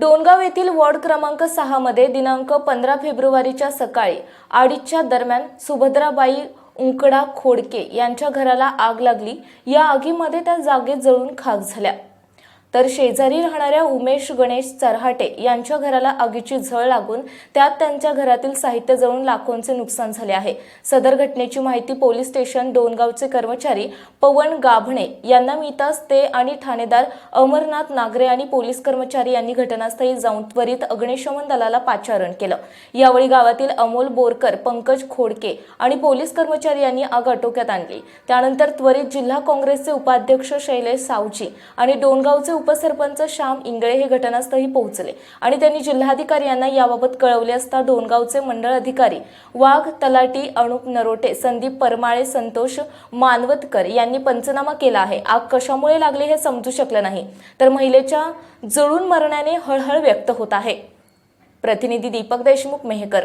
डोनगाव येथील वॉर्ड क्रमांक सहा मध्ये दिनांक पंधरा फेब्रुवारीच्या सकाळी अडीचच्या दरम्यान सुभद्राबाई उंकडा खोडके यांच्या घराला आग लागली. या आगीमध्ये त्या जागेत जळून खाक झाल्या. तर शेजारी राहणाऱ्या उमेश गणेश चरहाटे यांच्या घराला आगीची झळ लागून त्यात त्यांच्या घरातील साहित्य जळून लाखोंचे नुकसान झाले आहे. सदर घटनेची माहिती पोलीस स्टेशन डोनगावचे कर्मचारी पवन गाभणे यांना मिळताच ते आणि ठाणेदार अमरनाथ नागरे आणि पोलीस कर्मचारी यांनी घटनास्थळी जाऊन त्वरित अग्निशमन दलाला पाचारण केलं. यावेळी गावातील अमोल बोरकर पंकज खोडके आणि पोलीस कर्मचारी यांनी आग आटोक्यात आणली. त्यानंतर त्वरित जिल्हा काँग्रेसचे उपाध्यक्ष शैलेश सावजी आणि डोणगावचे उपसरपंच श्याम इंगळे हे घटनास्थळी पोहोचले आणि त्यांनी जिल्हाधिकारी यांना याबाबत कळवले असता डोणगावचे मंडळ अधिकारी वाघ तलाटी अनुप नरोटे संदीप परमाळे संतोष मानवतकर यांनी पंचनामा केला आहे. आग कशामुळे लागली हे समजू शकलं नाही. तर महिलेच्या जळून मरण्याने हळहळ व्यक्त होत आहे. प्रतिनिधी दीपक देशमुख मेहकर